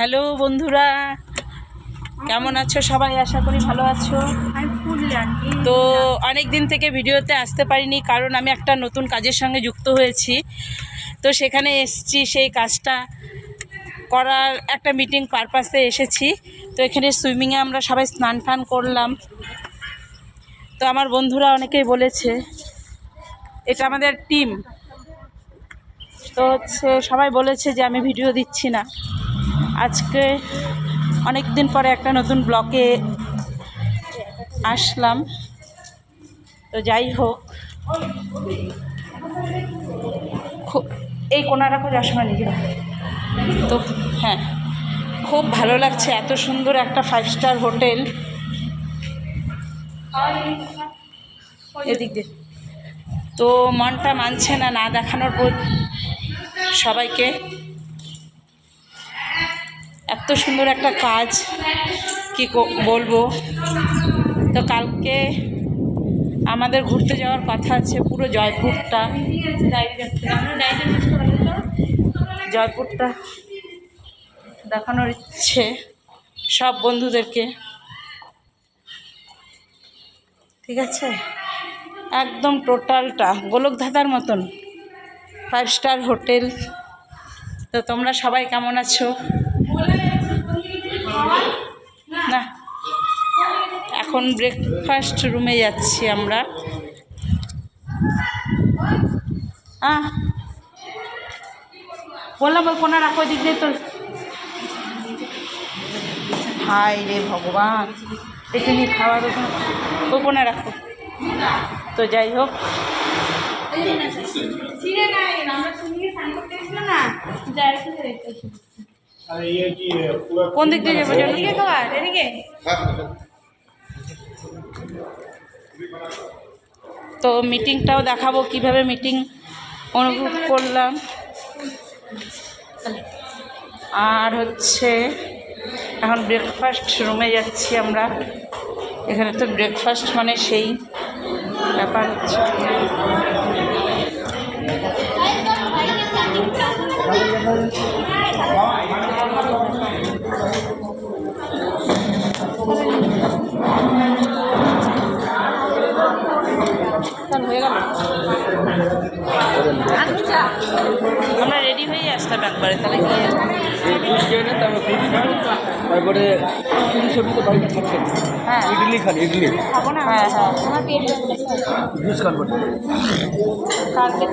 Hello বন্ধুরা, কেমন আছো? সবাই আশা করি ভালো আছো। তো অনেক দিন থেকে ভিডিওতে আসতে পারিনি, কারণ আমি একটা নতুন কাজের সঙ্গে যুক্ত হয়েছি। তো সেখানে এসছি, সেই কাজটা করার একটা মিটিং পারপাসে এসেছি। তো এখানে সুইমিংয়ে আমরা সবাই স্নান টান করলাম। তো আমার বন্ধুরা অনেকেই বলেছে, এটা আমাদের টিম তো হচ্ছে সবাই বলেছে যে আমি ভিডিও দিচ্ছি না। আজকে অনেক দিন পরে একটা নতুন ব্লকে আসলাম। তো যাই হোক এই কোনারা করে আসবে নিজেরা তো হ্যাঁ খুব ভালো লাগছে, এত সুন্দর একটা ফাইভ স্টার হোটেল। এদিক দিয়ে। তো মনটা মানছে না না দেখানোর পর সবাইকে। এত সুন্দর একটা কাজ, কি বলব? তো কালকে আমাদের ঘুরতে যাওয়ার কথা আছে পুরো জয়পুরটা। জয়পুরটা দেখানোর ইচ্ছে সব বন্ধুদেরকে। ঠিক আছে? একদম টোটালটা গোলকধাঁধার মতন। Five star hotel. তো তোমরা সবাই কেমন আছো না এখন ব্রেকফাস্ট রুমে যাচ্ছি আমরা। আহ, বললাম ওই কোনা রাখো দিক দিয়ে তোর। হাই রে ভগবান দেখে নি খাওয়ার ওই কোনা রাখো। তো যাই হোক। কোন দিক দিয়ে যাব জানো? তো মিটিংটাও দেখাবো, কীভাবে মিটিং অনুভব করলাম। আর হচ্ছে, এখন ব্রেকফাস্ট রুমে যাচ্ছি আমরা। এখানে তো ব্রেকফাস্ট মানে সেই ব্যাপার হচ্ছে তাহলে হয়ে গেল আমরা রেডি হয়ে আসলাম একবারে তাহলে গিয়ে তারপরে সবজি তো বাড়িতে খাচ্ছেন হ্যাঁ। ইডলি খান ইডলি। খাব না? হ্যাঁ হ্যাঁ। জুস খান কালকে।